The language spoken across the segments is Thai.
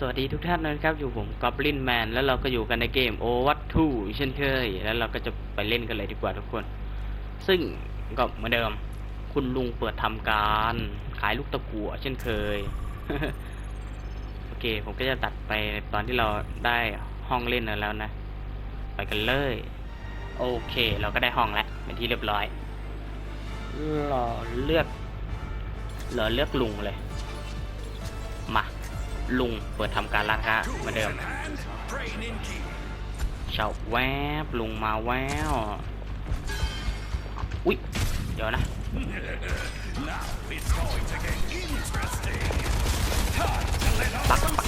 สวัสดีทุกท่านนะครับ อยู่ผมกอบลินแมนแล้วเราก็อยู่กันในเกมโอวัตทูเช่นเคย แล้วเราก็จะไปเล่นกันเลยดีกว่าทุกคน ซึ่งก็เหมือนเดิม คุณลุงเปิดทำการขายลูกตะกั่วเช่นเคย โอเค ผมก็จะตัดไปตอนที่เราได้ห้องเล่นแล้วนะ ไปกันเลย โอเค เราก็ได้ห้องแล้วเป็นที่เรียบร้อยรอเลือกรอเลือกลุงเลย ลุงเปิดทำการร้านค้าเหมือนเดิมเฉาแวบลุงมาแววอุ๊ย เดี๋ยวนะปักปักปัก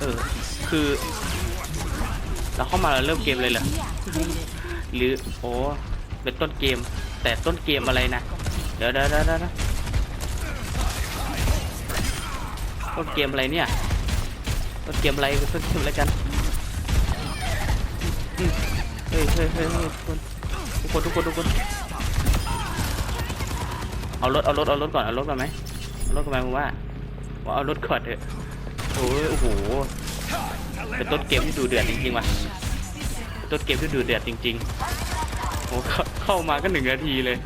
เออ คือ เราเข้ามาเราเริ่มเกมเลยเหรอ หรือ โอ้เป็นต้นเกม แต่ต้นเกมอะไรนะ เดี๋ยวเดี๋ยวเดี๋ยวเดี๋ยว ต้นเกมอะไรเนี่ยต้นเกมอะไรต้นเกมอะไรกันเฮ้ยเฮ้ยเฮ้ยทุกคนทุกคนทุกคนทุกคนเอารถเอารถเอารถก่อนเอารถก่อนไหมเอารถก่อนไหมผมว่าว่าเอารถก่อนเถอะโอ้ยโอ้โหเป็นต้นเกมที่ดูเดือดจริงๆว่ะเป็นต้นเกมที่ดูเดือดจริงๆโอ้เข้ามาก็หนึ่งนาทีเลย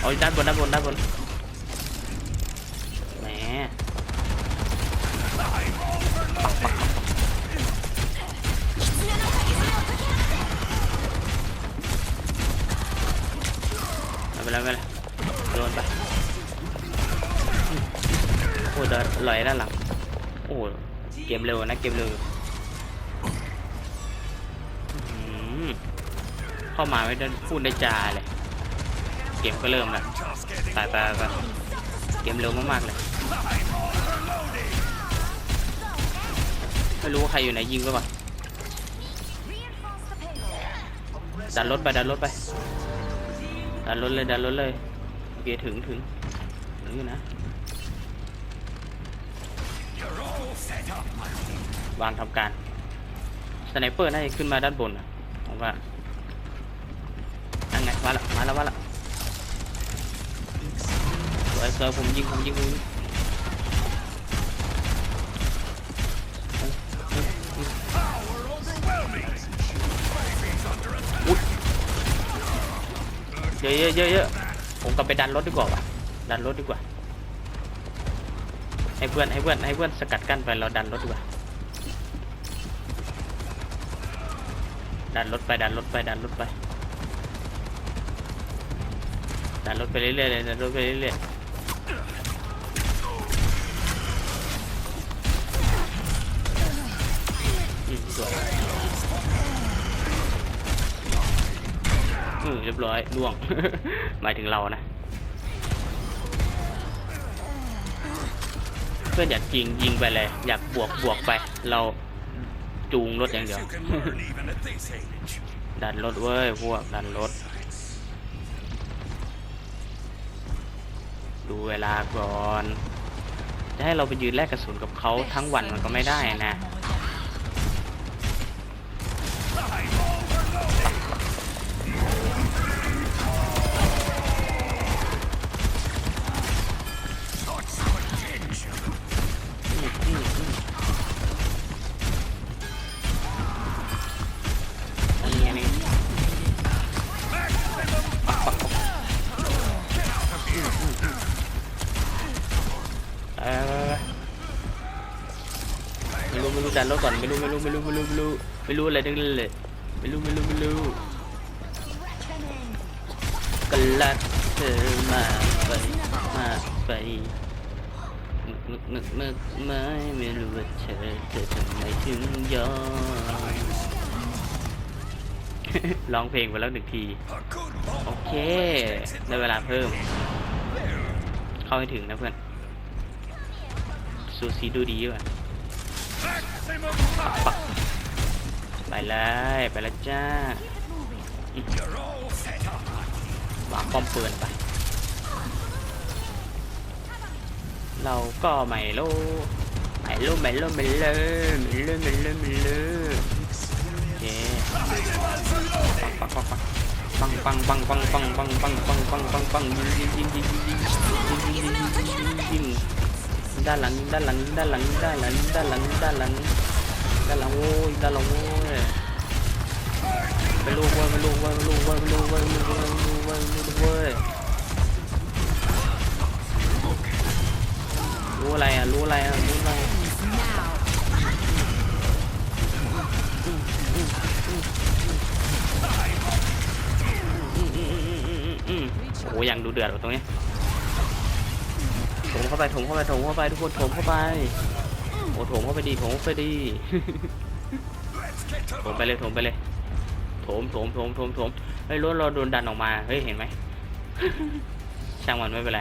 เอาด้านบนด้านบนด้านบนแหม ไป็นไรไม่เป็นไรโดนไปโอ้ยลอยด้านหลังโอ้เกมเร็วนะเกมเร็วเข้ามาไม่ได้พูดได้จาเลยเกมก็เริ่มแล้วไปไปไปเกมเร็วมากๆเลยไม่รู้ว่าใครอยู่ไหนยิงก็ก่อนดันรถไปดันรถไป ดันรถเลยดันรถเลยโอเคถึงถึงถึงอยู่นะวางทำการสไนเปอร์น่าจะขึ้นมาด้านบนนะผมว่าอังไงมาละมาแล้วมาละสวยสวยผมยิงผมยิงผมยิง เยอะเยอะเยอะเยอะผมกลับไปดันรถดีกว่าว่ะดันรถดีกว่า ให้เพื่อนให้เพื่อนให้เพื่อนสกัดกั้นไปเราดันรถดีกว่า ดันรถไปดันรถไปดันรถไปดันรถไปเรื่อยๆเลยดันรถไปเรื่อยๆ เรียบร้อยล่วง หมายถึงเรานะ เพื่อนอยากยิงยิงไปเลย อยากบวกบวกไป เราจูงรถอย่างเดียว ดันรถเว้ยพวกดันรถ ดูเวลาก่อน จะให้เราไปยืนแลกกระสุนกับเขาทั้งวันมันก็ไม่ได้นะ ไม่รู้อะไรทั้งนั้นเลยไม่รู้ไม่รู้ไม่รู้ก็รักเธอมาไปมาไปนึกนึกนึกนึกไม่ไม่รู้ว่าเธอเธอทำไมถึงยอมร้องเพลงไปแล้วหนึ่งที โอเคได้เวลาเพิ่ม เข้าให้ถึงนะเพื่อนซูซีดูดีว่ะปัก ไปเลยไปแล้วจ้าวางป้อมปืนไป เราก็ไม่รู้ไม่รู้ไม่รู้ไม่รู้ไม่รู้ไม่รู้ไม่รู้เคปักปักปักปักปังปังปังปังปังปังปังปังปังปังปังยิงยิงยิงยิงยิงยิงยิงยิงยิงยิงยิงด้านหลังด้านหลังด้านหลังด้านหลังด้านหลังด้านหลังด้านหลังโว้ยด้านหลังโว้ย ไปลูกเว้ยไปลูกเว้ยไปลูกเว้ยไปลูกเว้ยไปลูกเว้ยไปลูกเว้ยไปลูกเว้ยรู้อะไรอะรู้อะไรอะรู้อะไร Now. อืมอืมอืมอืมอืมอืมโอ้ยังดูเดือดตรงนี้ถมเข้าไปถมเข้าไปถมเข้าไปทุกคนถมเข้าไปโอ้ถมเข้าไปดีถมเข้าไปดีถมไปเลยถมไปเลย ถมถมถมถมถมเฮ้ยรถเราโดนดันออกมา เฮ้ย เห็นไหม ช่างมันไม่เป็นไร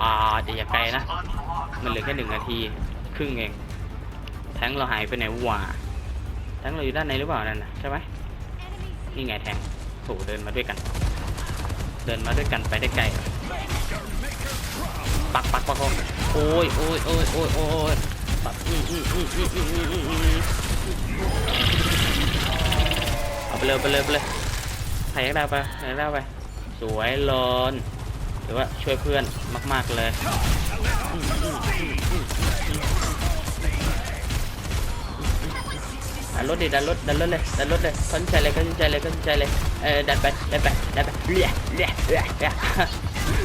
อ่าจะอย่าไกลนะ มันเหลือแค่หนึ่งนาที ครึ่งเอง แทงเราหายไปไหนวะ แทงเราอยู่ด้านในหรือเปล่านั่นนะใช่ไหมนี่ไงแทงโถเดินมาด้วยกัน เดินมาด้วยกันไปได้ไกล ปักปักปักปักโอ้ยโอ้ยโอ้ยโอ้ยโอ้ยปักอืมอืมอืมอืมอืมอืม ไปเลยไปเลยไปเลยใส่ได้ไปใส่ได้ไป สวยลอนหรือว่าช่วยเพื่อนมาก ๆเลยดันรถดิดันรถดันรถเลยดันรถเลยสนใจเลยก็สนใจเลยก็สนใจเลยเออดันไปดันไปดันไปเลี้ยเลี้ยเลี้ย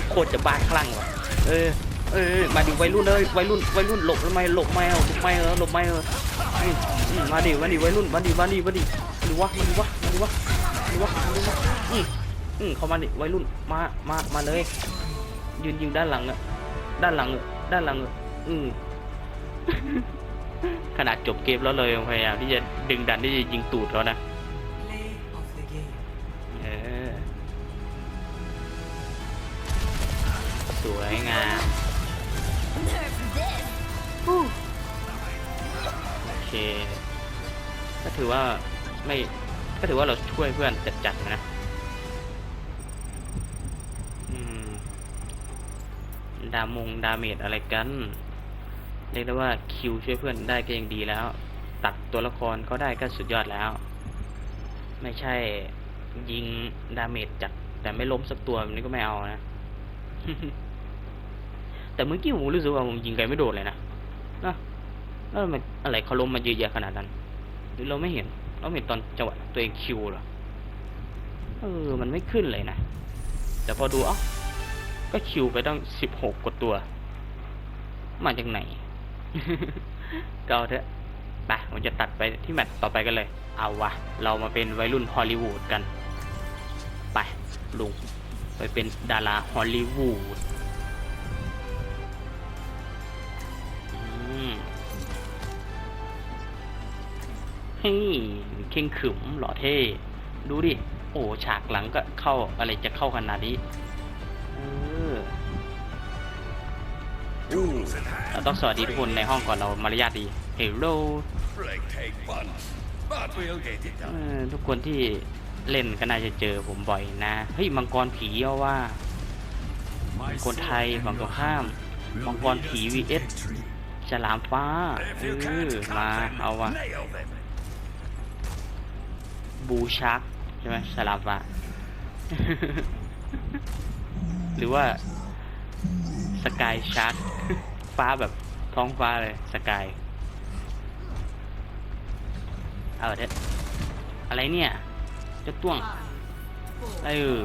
โคตรจะบ้าคลั่งว่ะเออเออมาดิวัยรุ่นเลยวัยรุ่นวัยรุ่นหลบทำไมหลบไม่เอาหลบไม่เออหลบไม่เออมาดิมาดิวัยรุ่นมาดิมาดิมาดิมาดิวะมาดิวะมา วะมาดิวะดิวะอืมอืมเข้ามาดิวัยรุ่นมามามาเลย ยืนยิงด้านหลังอะด้านหลังอะด้านหลังอะอืมขนาดจบเกมแล้วเลยพยายามที่จะดึงดันที่จะยิงตูดเขานะเออสวยงามโอเค ก็ถือว่าไม่ ก็ถือว่าเราช่วยเพื่อนจัดจัดนะดามงดาเมจอะไรกัน เรียกได้ว่าคิวช่วยเพื่อนได้ก็ยังดีแล้ว ตัดตัวละครก็ได้ก็สุดยอดแล้ว ไม่ใช่ยิงดาเมจจัดแต่ไม่ล้มสักตัวนี้ก็ไม่เอานะ แต่เมื่อกี้ผมรู้สึกว่าผมยิงไกลไม่โดนเลยนะนะแล้วมันอะไรเขาล้มมาเยอะแยะขนาดนั้นหรือเราไม่เห็น เราไม่เห็นตอนจังหวะตัวเองคิวเหรอเออ มันไม่ขึ้นเลยนะ แต่พอดูเอ้าก็คิวไปตั้งสิบหกกว่าตัว มาจากไหนก็เอาเถอะไปผมจะตัดไปที่แมตช์ต่อไปกันเลย เอาวะ เรามาเป็นวัยรุ่นฮอลลีวูดกัน ไป ลุง ไปเป็นดาราฮอลลีวูด เฮ้ยเข่งขรึมหล่อเท่ ดูดิ โอ้ฉากหลังก็เข้าอะไรจะเข้าขนาดนี้เอออู้เราต้องสวัสดีทุกคนในห้องก่อนเรามารยาทดีเฮลโล Break take once, but we'll get it เอ done. อทุกคนที่เล่นก็น่าจะเจอผมบ่อยนะ เฮ้ย มังกรผีเอาว่ามังกรไทยฝั่งตรงข้าม มังกรผี vs ฉลามฟ้าเอ If you อ can't มา cut them, เอาว่ะ nail them. บูชักใช่ไหมฉลามฟ้าหรือว่าสกายชาร์กฟ้าแบบท้องฟ้าเลยสกายเอาเถอะอะไรเนี่ยเจะต้วง Five, เออ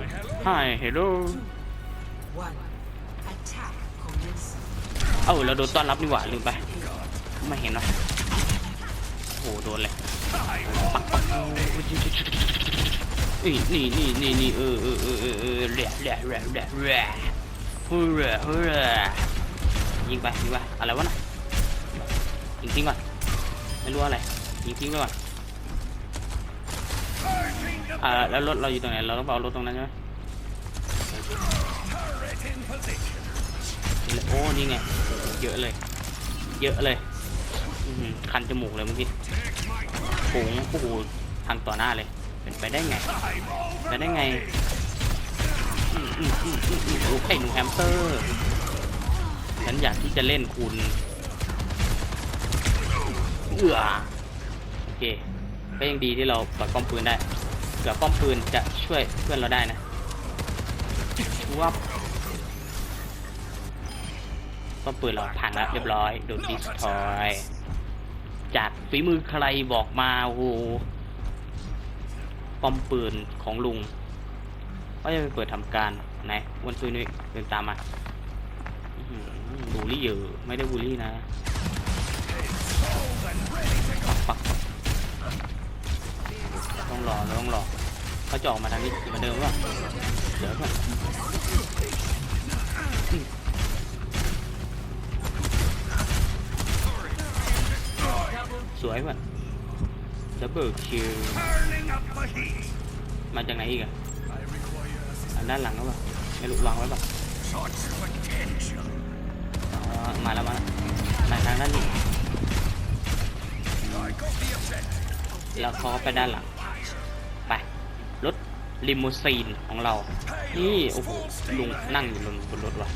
hi hello เอ้าเราโดนต้อนรับนี่หว่าลืมไป ไม่เห็นวะโอ้โหโดนเลย นี่นี่นี่นี่นี่เออเออเออเออเออแหละแหละแหละแหละแหละฮู้เร่ฮู้เร่ยิงไปยิงไปอะไรวะน่ะยิงทิ้งก่อนไม่รู้อะไรยิงทิ้งไปก่อนอ่าแล้วรถเราอยู่ตรงไหนเราต้องเอารถตรงนั้นใช่ไหมโอ้นี่ไงเยอะเลย เยอะเลยคันจมูกเลยเมื่อกี้ ผงโอ้โหทางต่อหน้าเลย เป็นไปได้ไงไปได้ไงอืมอืมอืมอืมอืมโอ้ไอ้หนูแฮมสเตอร์ฉันอยากที่จะเล่นคุณเอือโอเคก็ยังดีที่เราปล่อยป้อมปืนได้เผื่อป้อมปืนจะช่วยเพื่อนเราได้นะชวบป้อมปืนเราพังแล้วเรียบร้อยโดนดิสทอย จากฝีมือใครบอกมาโหปอมปืนของลุงก็จะไปเปิดทำการไหนวันซุยนุ้ยเดินตามมาบูลลี่อยู่ไม่ได้บูลลี่นะปักปักปักต้องรอต้องรอเขาจะออกมาทางนี้เหมือนเดิมว่าเดี๋ยวก่อน วยป่ะดับเบิลคิวมาจากไหนอีกอะอันด้านหลังหรือเปล่าไม่รู้วางไว้ป่ะมาแล้วมาแล้วมาทางด้านนี้แล้วเขาก็ไปด้านหลังไปรถลิมูซีนของเรา นี่โอ้โหลุงนั่งอยู่บนบนรถว่ะ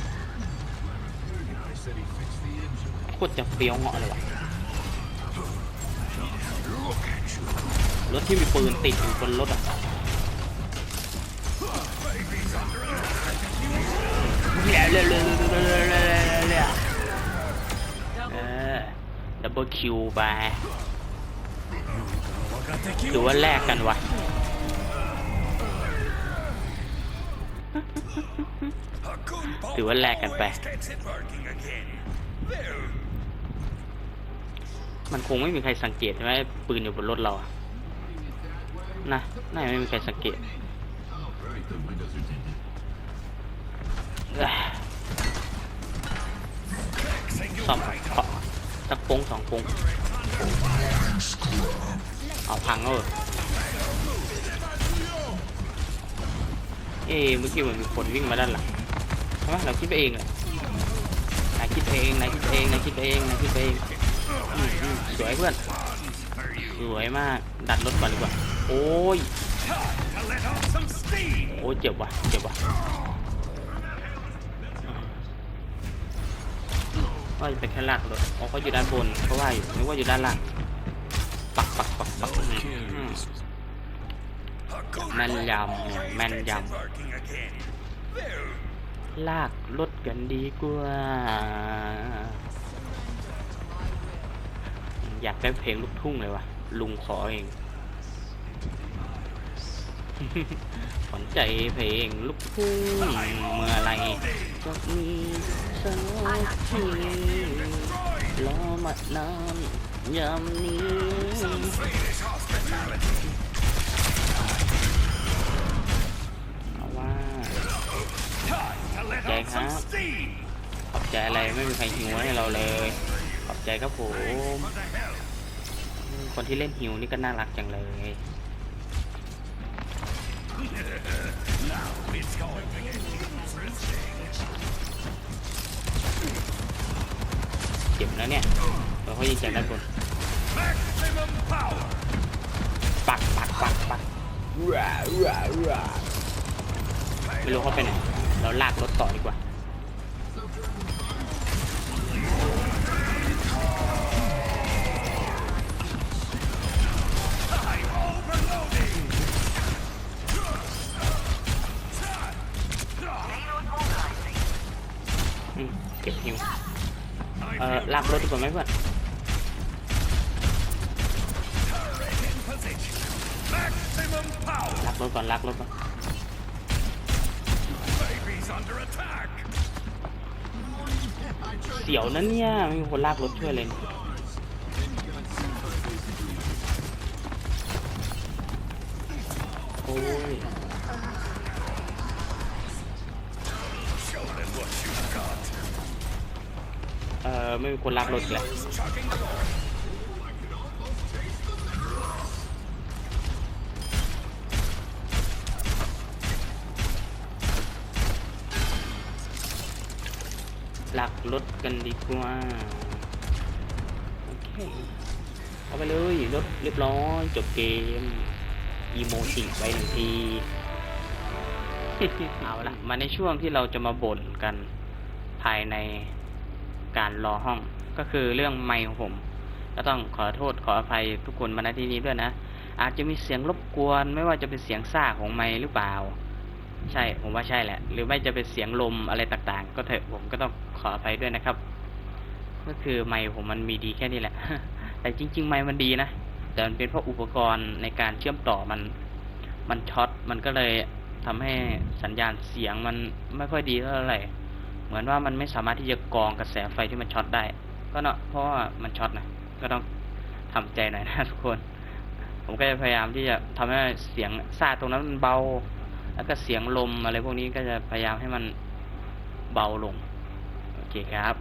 โคตรจะเฟี้ยวเหาะเลยว่ะ รถที่มีปืนติดอยู่บนรถอะเร็วเเร็ววเร็วเร็ร็ดับเบิลคิวไปหรือว่าแลกกันวะหรือว่าแลกกันไป มันคงไม่มีใครสังเกตใช่ไหมปืนอยู่บนรถเราอะนะน่าจะไม่มีใครสังเกตเอ้อมขอสักโป้งสองโป้งเอาพังเหรอเอ๊ะเมื่อกี้เหมือนมีคนวิ่งมาด้านหลังใช่ไหมเราคิดไปเองเลยนายคิดไปเองนายคิดไปเองนายคิดไปเองนายคิดไปเอง สวยเพื่อน สวยมาก ดันรถก่อนดีกว่า โอ้ย โอ้ยเจ็บว่ะ เจ็บว่ะว่าจะเป็นแค่ลากรถอ๋อเขาอยู่ด้านบนเขาว่าอยู่นึกว่าอยู่ด้านล่าง ปักปักปักปักแม่นยำแม่นยำลากรถกันดีกว่า อยากได้เพลงลูกทุ่งเลยวะลุงขอเอง สนใจเพลงลูกทุ่งเมื่อไรก็มีสักทีรอมานานยามนี้เอาว่า Time to let Okay, off some huh? steam. ขอบใจอะไรไม่มีใครหิวให้เราเลย ขอบใจครับผมคนที่เล่นหิวนี่ก็น่ารักจังเลย เจ็บแล้วเนี่ยเดี๋ยวเขายิงจากด้านบนปักปักปักปักไม่รู้เขาไปไหน เราลากรถต่อดีกว่า ไหมเพื่อน in position. Maximum power. ลากรถก่อนลากรถก่อนเสียวนะเนี่ยไม่มีคนลากรถช่วยเลยโอ้ย ไม่มีคนลากรถเลย Chugging along. ลากรถกันดีกว่า โอเค เอาไปเลยรถเรียบร้อยจบเกม อีโมจิไปหนึ่งที เอาละมาในช่วงที่เราจะมาบ่นกันภายใน การรอห้องก็คือเรื่องไมค์ของผม ก็ต้องขอโทษขออภัยทุกคนมาณที่นี้ด้วยนะ อาจจะมีเสียงรบกวน ไม่ว่าจะเป็นเสียงซ่าของไม้หรือเปล่า ใช่ผมว่าใช่แหละ หรือไม่จะเป็นเสียงลมอะไรต่างๆ ก็เถอะผมก็ต้องขออภัยด้วยนะครับ ก็คือไมค์ผมมันมีดีแค่นี้แหละ แต่จริง ๆ ไมค์มันดีนะแต่มันเป็นเพราะอุปกรณ์ในการเชื่อมต่อมันมันช็อตมันก็เลยทำให้สัญญาณเสียงมันไม่ค่อยดีเท่าไหร่ เหมือนว่ามันไม่สามารถที่จะกรองกระแสไฟที่มันช็อตได้ ก็เนาะเพราะว่ามันช็อตนะก็ต้องทำใจหน่อยนะทุกคน ผมก็จะพยายามที่จะทำให้เสียงซาตรงนั้นมันเบา แล้วก็เสียงลมอะไรพวกนี้ก็จะพยายามให้มันเบาลง โอเคครับ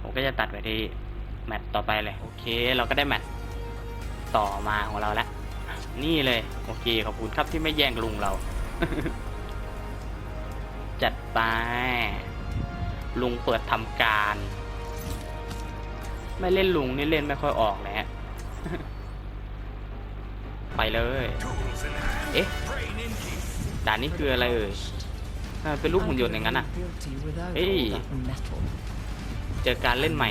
ผมก็จะตัดไปที่แมตต์ต่อไปเลย โอเค เราก็ได้แมตต์ต่อมาของเราแล้ว นี่เลย โอเค ขอบคุณครับที่ไม่แย่งลุงเรา จัดไป ลุงเปิดทำการ ไม่เล่นลุงนี่เล่นไม่ค่อยออกแล้วไปเลย เอ๊ะ ด่านนี้คืออะไรเอ่ยเป็นรูปหุ่นยนต์อย่างนั้นอะ เฮ้ย เจอการเล่นใหม่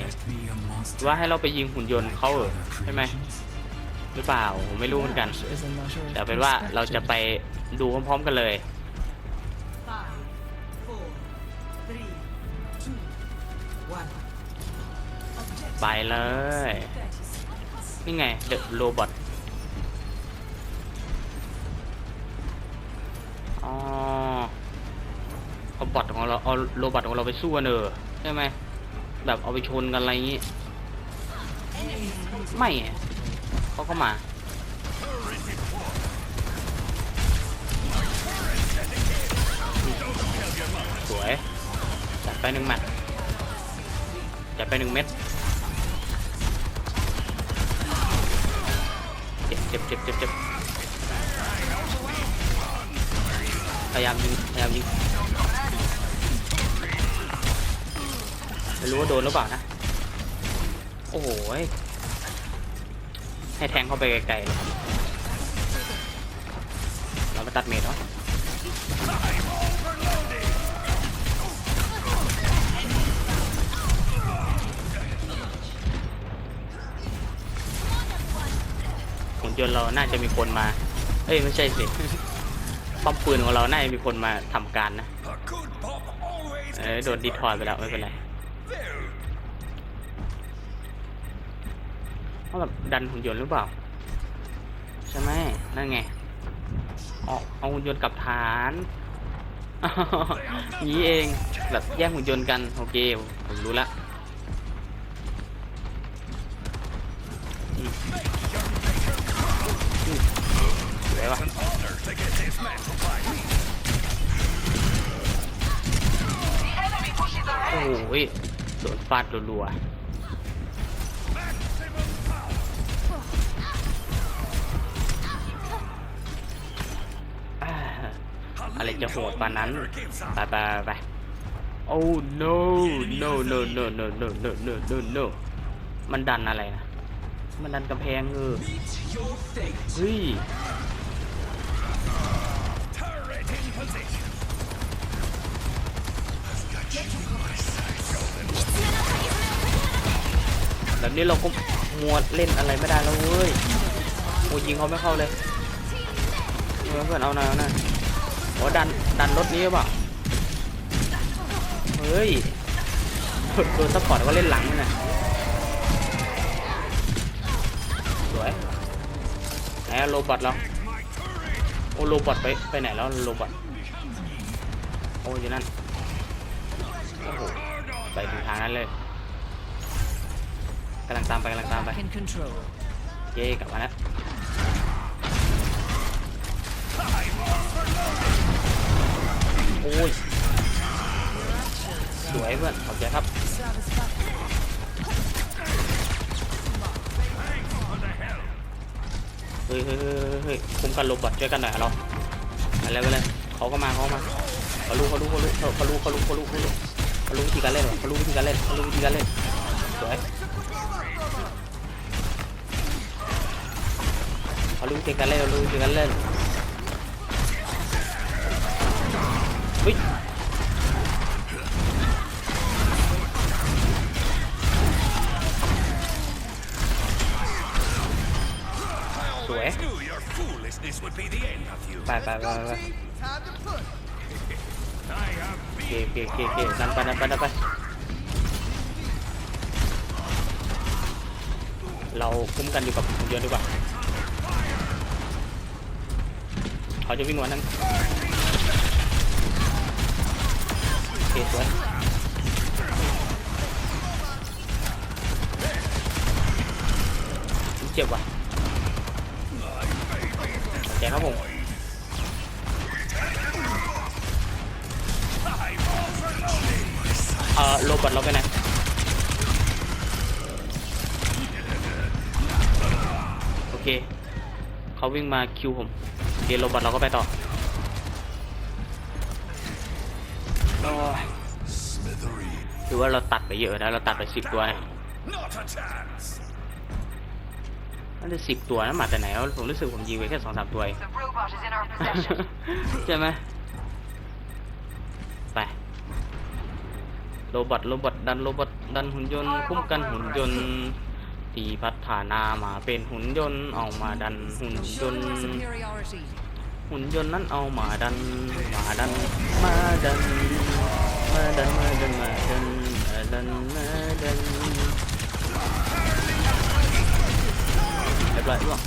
ว่าให้เราไปยิงหุ่นยนต์เขาเออใช่ไหมหรือเปล่า ผมไม่รู้เหมือนกัน แต่เป็นว่าเราจะไปดูพร้อมๆกันเลย ไปเลย นี่ไง เดอะโรบอทอ๋อเอาบอทของเราเอาโรบอทของเราไปสู้กันเออใช่ไหมแบบเอาไปชนกันอะไรอย่างงี้ ไม่เขาก็มาสวยจัดไปหนึ่งหมัดจัดไปหนึ่งเม็ด จ็บเจ็บเจ็บเจ็บพยายามยิงพยายามยิงไม่รู้ว่าโดนหรือเปล่านะ โอ้โหให้แทงเข้าไปไกลๆเลยเรามาตัดเมดเนาะ ยนต์เราน่าจะมีคนมา เอ้ยไม่ใช่สิ ป้อมปืนของเราน่าจะมีคนมาทำการนะ เอ้ยโดนดีทอยไปแล้วไม่เป็นไร There. ว่าแบบดันหุ่นยนต์หรือเปล่า ใช่ไหมนั่นไงเอาเอาหุ่นยนต์กลับฐานนี้เองแบบแยกหุ่นยนต์กันโอเคผมรู้ละาดรัว Maximum power. ๆอ่าอะไรจะโหดปานนั้น Never gives up. ไปไปไปโอ้ no no no no no no no no no no มันดันอะไรนะ มันดันกำแพงเออเฮ้ย แบบนี้เราก็มัวเล่นอะไรไม่ได้แล้วเว้ยโอ้ยิงเขาไม่เข้าเลยเพื่อนเพื่อนเอาหน่อยเอาหน่อยโอ้ดันดันรถนี้หรือเปล่าเฮ้ยโดนซัพพอร์ตก็เล่นหลังนี่นะสวยไหนโรบอทเราโอ้โรบอทไปไปไหนแล้วโรบอทโอ้ยนั่นโอ้โหไปถึงทางนั้นเลย กำลังตามไปกำลังตามไป in control. เย่กลับมาแล้วโอ้ยสวยเพื่อนขอบใจครับเฮ้ยเฮ้ยเฮ้ยเฮ้ยคุมกันโรบอทช่วยกันหน่อยเราอะไรไปเลยเขาก็มาเขาก็มาเขารู้เขารู้เขารู้เขารู้เขารู้เขารู้เขารู้เขารู้วิธีการเล่นเหรอเขารู้วิธีการเล่นเขารู้วิธีการเล่นสวย เขารู้จริกันเล่นเรารู้จริกันเล่นวิ่งสวยไปไปไปไปเกเกเกเกนั่นไปนั่นไปนั่นไปเราคุ้มกันอยู่กับหุ่นยนต์ดีกว่า เขาจะวิ่งวันนั้นโอเคสวยเจ็บว่ะโอเคครับผมเอ่อโรบอทเราไปไหนโอเค เขาวิ่งมาคิวผม โรบอทเราก็ไปต่อโอ้ย smithy. ถือว่าเราตัดไปเยอะนะ เราตัดไปสิบตัวนะ Not a chance. น่าจะสิบตัวนะมาแต่ไหนผมรู้สึกผมยิงไปแค่สองสามตัวเองใช่ไหมไปโรบอทโรบอทดันโรบอทดันหุ่นยนต์คุ้มกันหุ่นยนต์ที่พัฒนามาเป็นหุ่นยนต์เอามาดันหุ่นยนต์ หุ่นยนต์นั้นเอามาดัน มาดัน มาดัน มาดัน มาดัน มาดัน มาดัน มาดันเรียร้ะ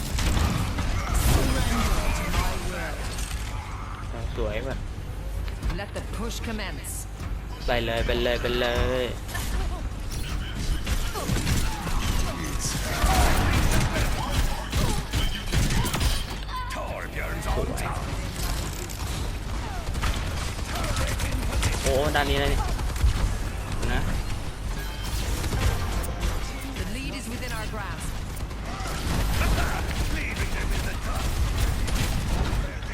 สวยป่ะไปเลยไปเลยไปเลย ด้านนี้นะนี่นะ The lead is within our grasp.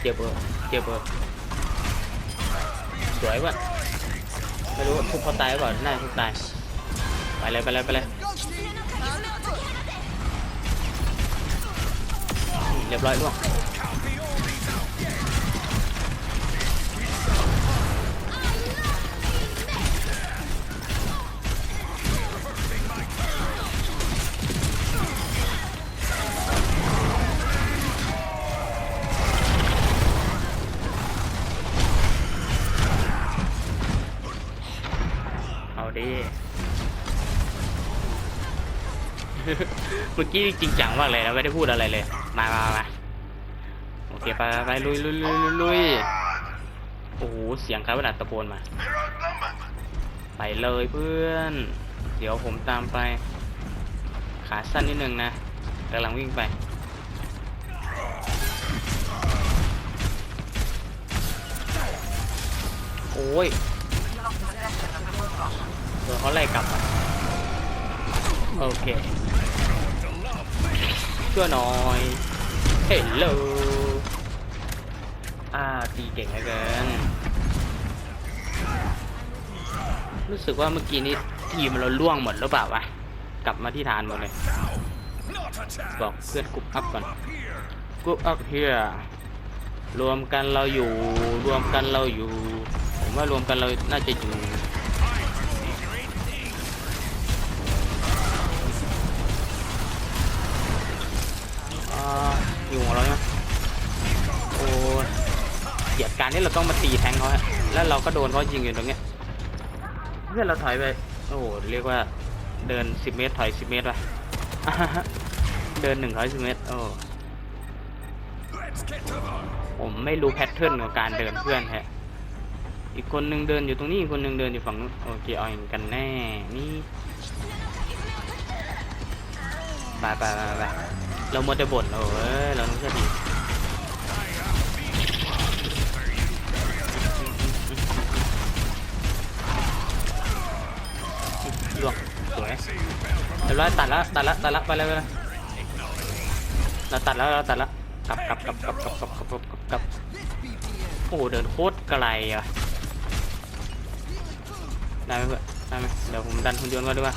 เจ็บเบอร์เจ็บเบอร์สวยป่ะไม่รู้ว่าทุบเขาตายหรือเปล่าน่าทุบตายไปเลยไปเลยไปเลยเรียบร้อยล่วง ดิเมื่อกี้จริงจังมากเลยนะไม่ได้พูดอะไรเลย มามามาโอเคไปไปลุยลุยลุยลุยโอ้โหเสียงครวะน่ะตะโกนมา ไปเลยเพื่อน เดี๋ยวผมตามไป ขาสั้นนิดนึงนะกำลังวิ่งไปโอ้ย นเขาไล่กลับโอเคช่วหน่อยเฮลโลอ่าตีเก่งเหลือเกินรู้สึกว่าเมื่อกี้นี้ทีมเราล่วงหมดหรือเปล่าวะกลับมาที่ฐานหมดเลยบอกเพื่อนกรุ๊ปอัพก่อนกรุ๊ปอัพเฮียรวมกันเราอยู่ รวมกันเราอยู่ ผมว่ารวมกันเราน่าจะอยู่ อยู่ของเราใช่ไหมโอ้ยเกลียดการที่เราต้องมาตีแทงเขาฮะแล้วเราก็โดนเขายิงอยู่ตรงเนี้ยเพื่อนเราถอยไปโอ้โหเรียกว่าเดินสิบเมตรถอยสิบเมตรว่ะเดินหนึ่งร้อยสิบเมตรโอ้ผมไม่รู้แพทเทิร์นของการเดินเพื่อนฮะอีกคนหนึ่งเดินอยู่ตรงนี้อีกคนหนึ่งเดินอยู่ฝั่งนู้นโอเคเอาอย่างกันแน่นี่ไปไปไปไป เรามัวแต่บ่นโอ้ยเราต้องเชื่อดีลวงสวยเรียบร้อยตัดล้วตัดล้วตัดล้วไปเลยไปเลยเราตัดแล้วเราตัดล้วกลับกลับกลับกลับกลับกลับกลับกลับกลับกลับโอ้โหเดินโคตรไกลอะได้ไหมเพื่อนได้ไหมเดี๋ยวผมดันหุ่นยนต์ก่อนดีกว่า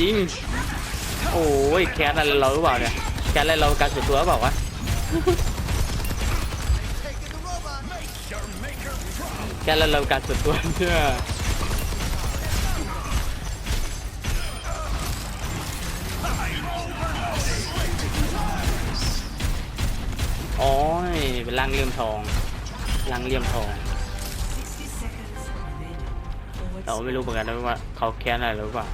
จริง โอ้ยแคสอะไรเราหรือเปล่าเนี่ยแคสอะไรเราการสุดตัวหรือเปล่าวะแคสอะไรเราการสุดตัวเนี่ยโอ้ยเป็นร่างเลี่ยมทองร่างเลี่ยมทองเราไม่รู้เหมือนกันนะว่าเขาแค้นอะไรหรือเปล่า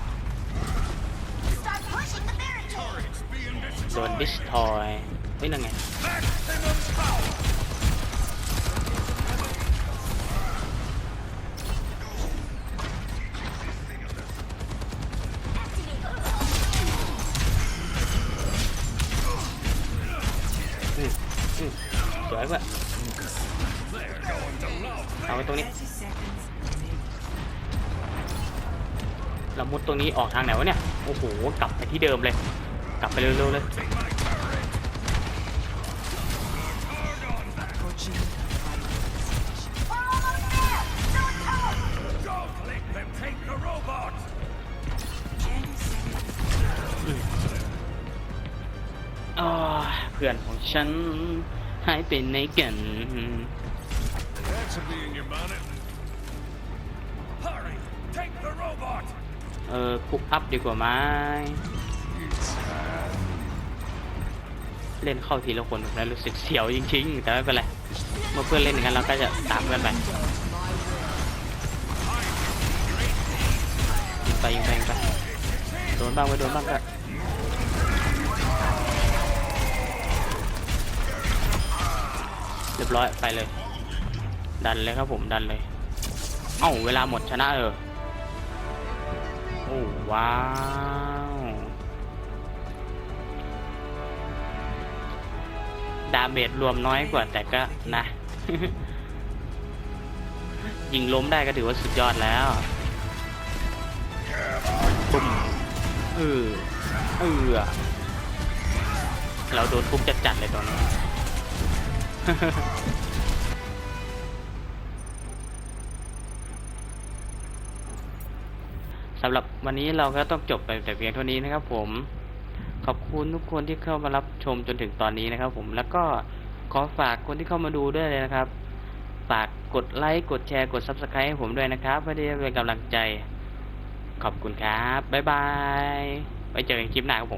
โดนดิสทอยเฮ้ยนั่นไงอืมอืมสวยเพื่อเอาไว้ตรงนี้ เรามุดตรงนี้ออกทางไหนวะเนี่ย โอ้โห กลับไปที่เดิมเลย ลับไปเร็วๆเลย Don't let them take the robot! อ่าเพื่อนของฉันหายไปไหนกัน That should be in your bonnet. Hurry! Take the robot! เออคุกอัพดีกว่าไหม เล่นเข้าทีละคนแล้วรู้สึกเสียวจริงๆ แต่ไม่เป็นไร เมื่อเพื่อนเล่นกันเราก็จะตามกันไปยิงไปยิงไปยิงไปโดนบ้างไปโดนบ้างก็เรียบร้อยไปเลย ดันเลยครับผมดันเลย เอ้าเวลาหมดชนะเออโอ้ว้า ดาเมจรวมน้อยกว่าแต่ก็นะ ยิงล้มได้ก็ถือว่าสุดยอดแล้วปุ้มเออเออเราโดนทุบจัดๆเลยตอนนี้สำหรับวันนี้เราก็ต้องจบไปแต่เพียงเท่านี้นะครับผม ขอบคุณทุกคนที่เข้ามารับชมจนถึงตอนนี้นะครับ ผมแล้วก็ขอฝากคนที่เข้ามาดูด้วยเลยนะครับ ฝากกดไลค์กดแชร์กด Subscribe ให้ผมด้วยนะครับ เพื่อที่จะเป็นกำลังใจ ขอบคุณครับ บ๊ายบาย ไว้เจอกันคลิปหน้าครับผม